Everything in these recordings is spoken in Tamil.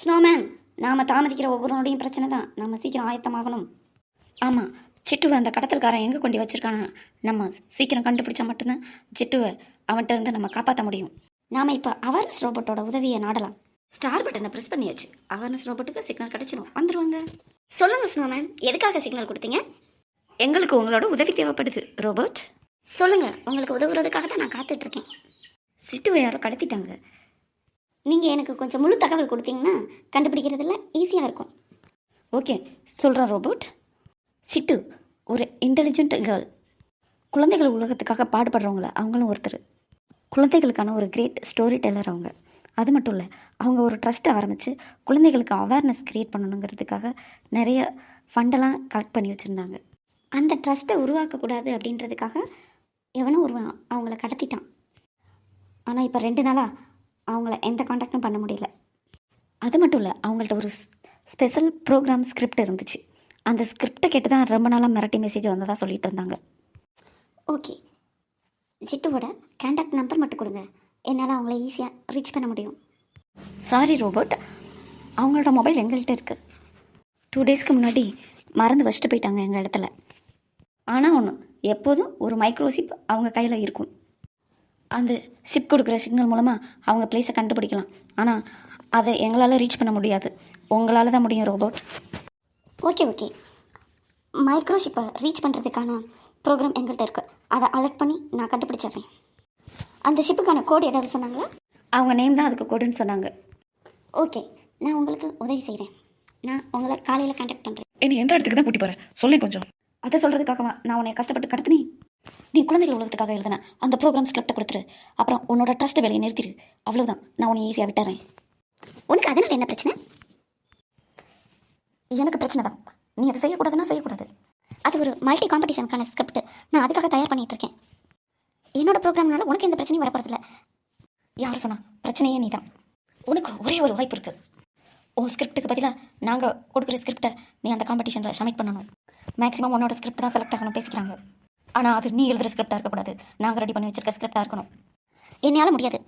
ஸ்னோமேன் நாம் தாமதிக்கிற ஒவ்வொரு நொடியும் பிரச்சனை தான். நம்ம சீக்கிரம் ஆயத்தமாகணும். ஆமாம் சிட்டுவை அந்த கடத்தல்காரன் எங்கே கொண்டு வச்சிருக்கான? நம்ம சீக்கிரம் கண்டுபிடிச்சா மட்டும்தான் சிட்டுவை அவன்கிட்ட இருந்து நம்ம காப்பாற்ற முடியும். நாம் இப்போ அவர்னஸ் ரோபோட்டோட உதவியை நாடலாம். ஸ்டார் பட்டனை ப்ரெஸ் பண்ணியாச்சு. அவர்னஸ் ரோபோட்டுக்கு சிக்னல் கிடச்சிடும் வந்துடுவாங்க சொல்லுங்கள் ஸ்னோமேன் எதுக்காக சிக்னல் கொடுத்தீங்க? எங்களுக்கு உங்களோட உதவி தேவைப்படுது ரோபோட் சொல்லுங்கள் உங்களுக்கு உதவுறதுக்காக தான் நான் காத்துட்ருக்கேன் சிட்டுவை யாரோ கடத்திட்டாங்க. நீங்கள் எனக்கு கொஞ்சம் முழு தகவல் கொடுத்தீங்கன்னா கண்டுபிடிக்கிறதுல ஈஸியாக இருக்கும். ஓகே சொல்கிறேன் ரோபோட். சிட்டு ஒரு இன்டெலிஜென்ட் கேர்ள் குழந்தைகள் உலகத்துக்காக பாடுபடுறவங்கள அவங்களும் ஒருத்தர். குழந்தைகளுக்கான ஒரு கிரேட் ஸ்டோரி டெல்லர் அவங்க. அது மட்டும் இல்லை அவங்க ஒரு ட்ரஸ்ட்டை ஆரம்பித்து குழந்தைகளுக்கு அவேர்னஸ் க்ரியேட் பண்ணணுங்கிறதுக்காக நிறைய ஃபண்டெல்லாம் கலெக்ட் பண்ணி வச்சுருந்தாங்க. அந்த ட்ரஸ்ட்டை உருவாக்கக்கூடாது அப்படின்றதுக்காக எவனும் ஒருவன் அவங்கள கடத்திட்டான். ஆனால் இப்போ ரெண்டு நாளாக அவங்கள எந்த காண்டாக்டும் பண்ண முடியல. அது மட்டும் இல்லை அவங்கள்ட்ட ஒரு ஸ்பெஷல் ப்ரோக்ராம் ஸ்கிரிப்ட் இருந்துச்சு. அந்த ஸ்கிரிப்டை கேட்டு தான் ரொம்ப நாளாக மிரட்டி மெசேஜ் வந்ததாக சொல்லிட்டு இருந்தாங்க. ஓகே. ஜிட்டுவோட கான்டாக்ட் நம்பர் மட்டும் கொடுங்க. என்னால் அவங்கள ஈஸியாக ரீச் பண்ண முடியும். சாரி ரோபோட் அவங்களோட மொபைல் எங்கள்கிட்ட இருக்குது டூ டேஸ்க்கு முன்னாடி மறந்து வச்சுட்டு போயிட்டாங்க எங்கள் இடத்துல. ஆனால் ஒன்று எப்போதும் ஒரு மைக்ரோசிப் அவங்க கையில் இருக்கும். அந்த ஷிப் கொடுக்குற சிக்னல் மூலமாக அவங்க பிளேஸை கண்டுபிடிக்கலாம். ஆனால் அதை எங்களால் ரீச் பண்ண முடியாது. உங்களால் தான் முடியும் ரோபோட் ஓகே ஓகே மைக்ரோஷிப்பை ரீச் பண்ணுறதுக்கான ப்ரோக்ராம் எங்கள்கிட்ட இருக்குது அதை அலர்ட் பண்ணி நான் கண்டுபிடிச்சிடுறேன். அந்த ஷிப்புக்கான கோடு ஏதாவது சொன்னாங்களா? அவங்க நேம் தான் அதுக்கு கோடுன்னு சொன்னாங்க. ஓகே நான் உங்களுக்கு உதவி செய்கிறேன் நான் உங்களை காலையில் கான்டாக்ட் பண்ணுறேன் என்னை எந்த இடத்துக்கு தான் கூட்டி போற? சொல்லு கொஞ்சம். அதை சொல்கிறதுக்காகவா நான் உன்னை கஷ்டப்பட்டு கடத்தினேன். நீ குழந்தைகள் உலகத்துக்காக எழுதின அந்த ப்ரோக்ராம் ஸ்கிரிப்டை கொடுத்துரு. அப்புறம் உன்னோட ட்ரஸ்ட் வேலையை நிறுத்திடு அவ்வளவுதான். நான் உன்னை ஈஸியாக விட்டுறேன். உனக்கு அதனால் என்ன பிரச்சனை? எனக்கு பிரச்சனை தான். நீ அதை செய்யக்கூடாதுன்னா செய்யக்கூடாது. அது ஒரு மல்டி காம்படிஷனுக்கான ஸ்கிரிப்ட் நான் அதுக்காக தயார் பண்ணிட்டு இருக்கேன் என்னோட ப்ரோக்ராம்னால உனக்கு எந்த பிரச்சனையும் வரப்போறதில்ல. யார் சொன்னா பிரச்சனையே நீ தான் உனக்கு ஒரே ஒரு வாய்ப்பு இருக்கு. உன் ஸ்கிரிப்டுக்கு பதிலாக நாங்கள் கொடுக்குற ஸ்கிரிப்டை நீ அந்த காம்படிஷனில் சப்மிட் பண்ணணும். மேக்ஸிமம் உன்னோட ஸ்கிரிப்ட் தான் செலக்ட் ஆகணும் பேசிக்கிறாங்க. ஆனால் அது நீ எழுதுகிற ஸ்கிரிப்டாக இருக்கக்கூடாது. நாங்கள் ரெடி பண்ணி வச்சிருக்க ஸ்கிரிப்டாக இருக்கணும். என்னால் முடியாது.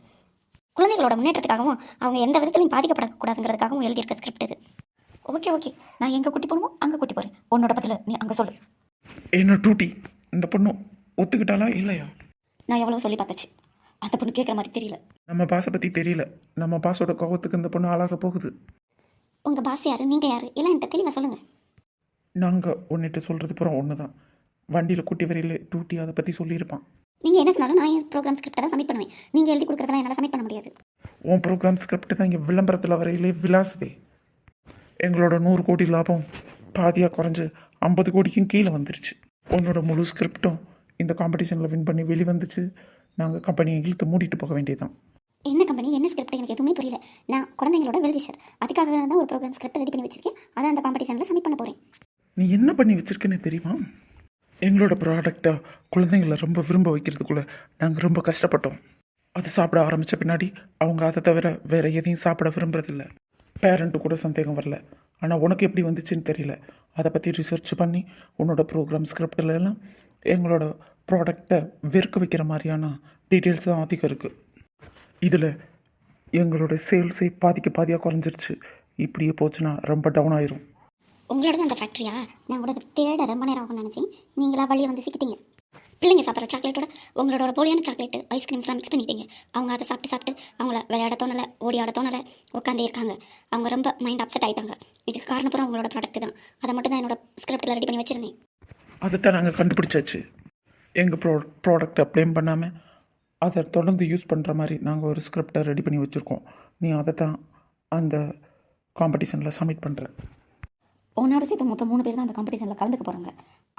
குழந்தைகளோட முன்னேற்றத்துக்காகவும் அவங்க எந்த விதத்திலையும் பாதிக்கப்படக்கூடாதுங்கிறதுக்காகவும் எழுதியிருக்க ஸ்கிரிப்ட் இது. ஓகே ஓகே நான் எங்கே கூட்டி போகணுமோ அங்கே கூட்டி போகிறேன் உன்னோட பதில் நீ அங்கே சொல்லு. என்ன டூட்டி? இந்த பொண்ணு ஒத்துக்கிட்டாளா இல்லையா? நான் எவ்வளோ சொல்லி பார்த்தாச்சு. அந்த பொண்ணு கேட்குற மாதிரி தெரியல. நம்ம பாஸை பற்றி தெரியல. நம்ம பாஸோட கோவத்துக்கு இந்த பொண்ணு ஆளாக போகுது. உங்கள் பாஸ் யார்? நீங்கள் யார்? இல்லை என்கிட்ட தெளிவாக சொல்லுங்கள் நாங்கள் உன்னிட்ட சொல்கிறது பூரா ஒன்று தான் வண்டியில் கூட்டி வரையில் டூட்டி அதை பற்றி சொல்லியிருப்பான். நீங்கள் என்ன சொன்னாலும் நான் என் ப்ரோக்ராம் ஸ்கிரிப்டை தான் சப்மிட் பண்ணுவேன். நீங்கள் எழுதி கொடுக்குறதெல்லாம் என்னால் சப்மிட் பண்ண முடியாது. உன் ப்ரோக்ராம் ஸ்கிரிப்ட் தான் இங்கே விளம்பரத்தில் வரையிலே விலாசுதே எங்களோட நூறு கோடி லாபம் பாதியாக குறைஞ்சு ஐம்பது கோடிக்கும் கீழே வந்துருச்சு. உன்னோட முழு ஸ்கிரிப்டும் இந்த காம்படிஷனில் வின் பண்ணி வெளிவந்துச்சு. நாங்கள் கம்பெனியை இழுத்து மூடிட்டு போக வேண்டியதுதான். என்ன கம்பெனி என்ன ஸ்கிரிப்ட் எனக்கு எதுவுமே புரியல. நான் குழந்தைங்களோட வெல்விஷர் அதுக்காக தான் ஒரு ப்ரோக்ராம் ஸ்கிரிப்ட் ரெடி பண்ணி வச்சிருக்கேன். அதை அந்த காம்படிஷனில் சப்மிட் பண்ண போகிறேன் நீ என்ன பண்ணி வச்சிருக்கேன்னு தெரியுமா? எங்களோட ப்ராடக்டை குழந்தைங்கள ரொம்ப விரும்ப வைக்கிறதுக்குள்ளே நாங்கள் ரொம்ப கஷ்டப்பட்டோம். அது சாப்பிட ஆரம்பித்த பின்னாடி அவங்க அதை தவிர வேறு எதையும் சாப்பிட விரும்புறதில்ல. பேரண்ட்டு கூட சந்தேகம் வரல. ஆனால் உனக்கு எப்படி வந்துச்சுன்னு தெரியல. அதை பற்றி ரிசர்ச் பண்ணி உன்னோட ப்ரோக்ராம் ஸ்கிரிப்டில் எல்லாம் எங்களோட ப்ராடக்டை வெறுக்க வைக்கிற மாதிரியான டீட்டெயில்ஸ் தான் அதிகம் இருக்குது இதில் எங்களோட சேல்ஸே பாதிக்கு பாதியாக குறைஞ்சிருச்சு. இப்படியே போச்சுன்னா ரொம்ப டவுன் ஆயிரும். உங்களோட அந்த ஃபேக்ட்ரியா நான் உங்களோட தேட ரொம்ப நேரம் ஆகும்னு நினச்சேன். நீங்களா வழியை வந்து சிக்கிட்டீங்க. பிள்ளைங்க சாப்பிட்ற சாக்லேட்டோட உங்களோட ஒரு போலியான சாக்லேட்டு ஐஸ்கிரீம்ஸ்லாம் மிக்ஸ் பண்ணிட்டீங்க. அவங்க அதை சாப்பிட்டு சாப்பிட்டு அவங்கள விளையாட தோணலை ஓடி ஆட தோணலை உட்காந்தே இருக்காங்க. அவங்க ரொம்ப மைண்ட் அப்செட் ஆகிட்டாங்க இதுக்கு காரணப்புறம் உங்களோட ப்ராடக்ட் தான். அதை மட்டும் தான் என்னோட ஸ்கிரிப்டில் ரெடி பண்ணி வச்சிருந்தேன். அதைத்தான் நாங்கள் கண்டுபிடிச்சாச்சு. எங்கள் ப்ரோ ப்ராடக்டை ப்ளேம் பண்ணாமல் அதை தொடர்ந்து யூஸ் பண்ணுற மாதிரி நாங்கள் ஒரு ஸ்கிரிப்டை ரெடி பண்ணி வச்சுருக்கோம். நீ அதை தான் அந்த காம்படிஷனில் சப்மிட் பண்ணுற உன்னோட சேர்த்து மொத்தம் மூணு பேர் தான் அந்த காம்படிஷனில் கலந்துக்க போகிறாங்க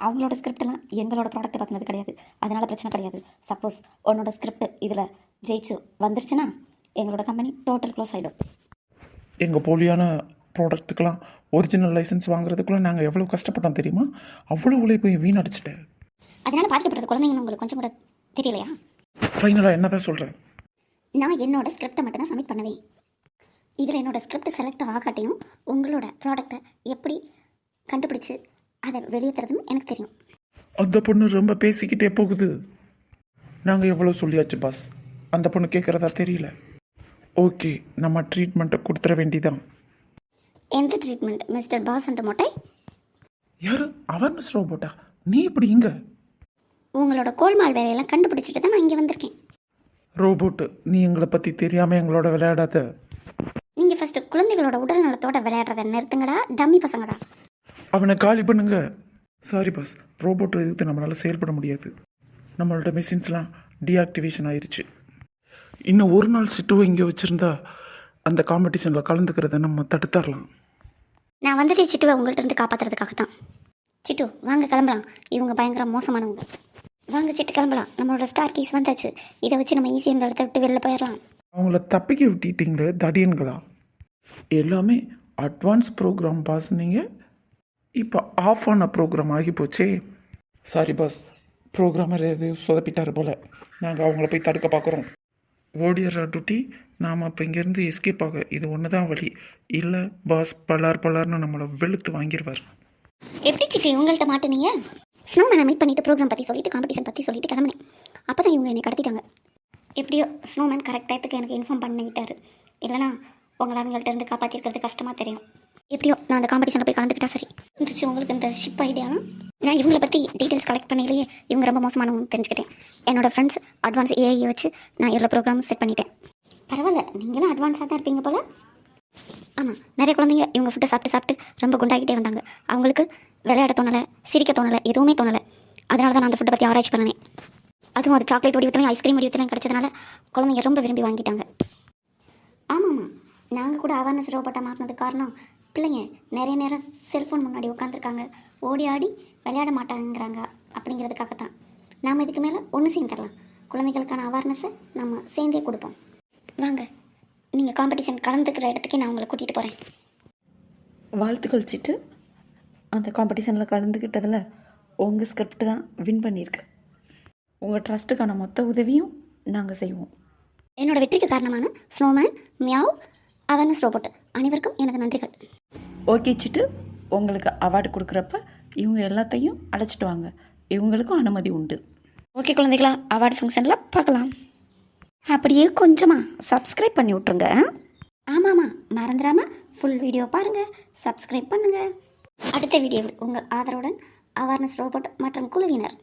அவங்களோட ஸ்கிரிப்டெல்லாம் எங்களோட ப்ராடக்ட்டை பார்த்தினது கிடையாது. அதனால் பிரச்சனை கிடையாது. சப்போஸ் உன்னோட ஸ்கிரிப்ட் இதில் ஜெயிச்சு வந்துருச்சுன்னா எங்களோட கம்பெனி டோட்டல் க்ளோஸ் ஆகிடும் எங்கள் போலியான ப்ராடக்ட்டுக்கெல்லாம் ஒரிஜினல் லைசன்ஸ் வாங்குறதுக்குள்ள நாங்கள் எவ்வளோ கஷ்டப்பட்டோம் தெரியுமா? அவ்வளோ உழைப்பை வீணடிச்சிட்டேன். அதனால் பாதிக்கப்படுறது குழந்தைங்கன்னு உங்களுக்கு கொஞ்சம் கூட தெரியலையா? ஃபைனலாக என்ன தான் சொல்கிறேன் நான் என்னோட ஸ்கிரிப்டை மட்டும் தான் சப்மிட் பண்ணுவேன் இதில் என்னோட ஸ்கிரிப்ட் செலக்ட் ஆகாட்டியும் உங்களோட ப்ராடக்ட்டை எப்படி கண்டுபிடிச்சு அதை வெளியேற்றுறதுன்னு எனக்கு தெரியும். அந்த பொண்ணு ரொம்ப பேசிக்கிட்டே போகுது. நாங்கள் எவ்வளோ சொல்லியாச்சு பாஸ் அந்த பொண்ணு கேட்குறதா தெரியல. ஓகே நம்ம ட்ரீட்மெண்ட்டை கொடுத்துட வேண்டியதான் எந்த ட்ரீட்மெண்ட் மிஸ்டர் பாசன்ட் மொட்டை? யாரு? அவேர்னஸ் ரோபோட்டா நீ இப்படி இங்க உங்களோட கோல்மால் வேலையெல்லாம் கண்டுபிடிச்சிட்டு தான் நான் இங்கே வந்திருக்கேன். ரோபோட்டு நீ எங்களை பற்றி தெரியாமல் எங்களோட விளையாடாத. நீங்கள் ஃபஸ்ட்டு குழந்தைகளோட உடல் நலத்தோட விளையாடுறத நிறுத்துங்கடா டம்மி பசங்கடா. அவனை காலி பண்ணுங்க. சாரி பாஸ் ரோபோட் எதிர்த்து நம்மளால் செயல்பட முடியாது. நம்மளோட மிஷின்ஸ்லாம் டீஆக்டிவேஷன் ஆயிருச்சு. இன்னும் ஒரு நாள் சிட்டுவை இங்கே வச்சுருந்தா அந்த காம்படிஷனில் கலந்துக்கிறத நம்ம தடுத்துடலாம் நான் வந்ததே சிட்டுவை உங்கள்கிட்ட இருந்து காப்பாற்றுறதுக்காக தான். சிட்டு வாங்க கிளம்பலாம். இவங்க பயங்கர மோசமானவங்க. வாங்க சிட்டு கிளம்பலாம். நம்மளோட ஸ்டார் கீஸ் வந்தாச்சு. இதை வச்சு நம்ம ஈஸியாக இந்த இடத்த விட்டு வெளில போயிடலாம். அவங்கள தப்பிக்க விட்டுட்டீங்களே தடியன்களா? எல்லாமே அட்வான்ஸ் ப்ரோக்ராம் பாஸ் நீங்கள் இப்போ ஆஃப் ஆன ப்ரோக்ராம் ஆகி போச்சே. சாரி பாஸ் ப்ரோக்ராமர் எது சொதப்பிட்டாரு போல். நாங்கள் அவங்கள போய் தடுக்க பார்க்குறோம் ஓடிடுறா டுட்டி. நாம் அப்போ இங்கேருந்து எஸ்கேப் ஆக இது ஒன்று தான் வழி. இல்லை பாஸ் பலார் பலார்னு நம்மளை வெளுத்து வாங்கிடுவார் எப்படி சிட்டு இவங்கள்ட்ட மாட்டுனீங்க? ஸ்னோமேனை மீட் பண்ணிட்டு ப்ரோக்ராம் பற்றி சொல்லிட்டு காம்படிஷன் பற்றி சொல்லிட்டு கிளம்பினேன். அப்போ தான் இவங்க என்னை கடத்திட்டாங்க. எப்படியோ ஸ்னோமேன் கரெக்ட் டயத்துக்கு எனக்கு இன்ஃபார்ம் பண்ணிட்டாரு. இல்லைனா உங்களை அவங்கள்ட்ட இருந்து காப்பாற்றிருக்கிறது கஷ்டமாக தெரியும். எப்படியோ நான் அந்த காம்படிஷனில் போய் கலந்துக்கிட்டா சரி. இருந்துச்சு உங்களுக்கு இந்த ஷிப் ஐடியானா நான் இவங்களை பற்றி டீட்டெயில்ஸ் கலெக்ட் பண்ணலையே இவங்க ரொம்ப மோசமானவங்க தெரிஞ்சுக்கிட்டேன். என்னோட ஃப்ரெண்ட்ஸ் அட்வான்ஸ் ஏஐ வச்சு நான் எவ்வளோ ப்ரோக்ராம் செட் பண்ணிட்டேன். பரவாயில்ல நீங்களும் அட்வான்ஸாக தான் இருப்பீங்க போல. ஆமாம் நிறைய குழந்தைங்க இவங்க ஃபுட்டை சாப்பிட்டு சாப்பிட்டு ரொம்ப குண்டாகிட்டே வந்தாங்க. அவங்களுக்கு விளையாட தோணலை சிரிக்க தோணலை எதுவுமே தோணலை. அதனால தான் நான் அந்த ஃபுட்டை பற்றி ஆராய்ச்சி பண்ணினேன். அதுவும் அது சாக்லேட் வடிவத்திலையும் ஐஸ்கிரீம் வடிவத்திலையும் கிடச்சதுனால குழந்தைங்க ரொம்ப விரும்பி வாங்கிட்டாங்க. ஆமாம் ஆமாம் நாங்கள் கூட அவேர்னஸ் ரோபோட்டை மாற்றினதுக்கு காரணம் பிள்ளைங்க நிறைய நேரம் செல்ஃபோன் முன்னாடி உட்காந்துருக்காங்க ஓடி ஆடி விளையாட மாட்டாங்கிறாங்க அப்படிங்கிறதுக்காக தான் நாம் இதுக்கு மேலே ஒன்று சேர்ந்துடலாம் குழந்தைகளுக்கான அவேர்னஸை நம்ம சேர்ந்தே கொடுப்போம். வாங்க நீங்கள் காம்படிஷன் கலந்துக்கிற இடத்துக்கே நான் உங்களை கூட்டிகிட்டு போகிறேன் வாழ்த்துக்கள் சிட்டு. அந்த காம்படிஷனில் கலந்துக்கிட்டதில் உங்கள் ஸ்கிரிப்ட் தான் வின் பண்ணியிருக்கு. உங்கள் ட்ரஸ்ட்டுக்கான மொத்த உதவியும் நாங்கள் செய்வோம். என்னோட வெற்றிக்கு காரணமான ஸ்னோமேன் மியாவ் அவேர்னஸ் ரோபோட் அனைவருக்கும் எனது நன்றிகள். ஓகே சிட்டு. உங்களுக்கு அவார்டு கொடுக்குறப்ப இவங்க எல்லாத்தையும் அழைச்சிட்டு வாங்க. இவங்களுக்கும் அனுமதி உண்டு. ஓகே குழந்தைகளா அவார்டு ஃபங்க்ஷனில் பார்க்கலாம். அப்படியே கொஞ்சமாக சப்ஸ்கிரைப் பண்ணி விட்ருங்க ஆமாம்மா மறந்துடாமல் ஃபுல் வீடியோ பாருங்கள் சப்ஸ்கிரைப் பண்ணுங்கள் அடுத்த வீடியோவில் உங்கள் ஆதரவுடன் அவேர்னஸ் ரோபோட் மற்றும் குழுவினர்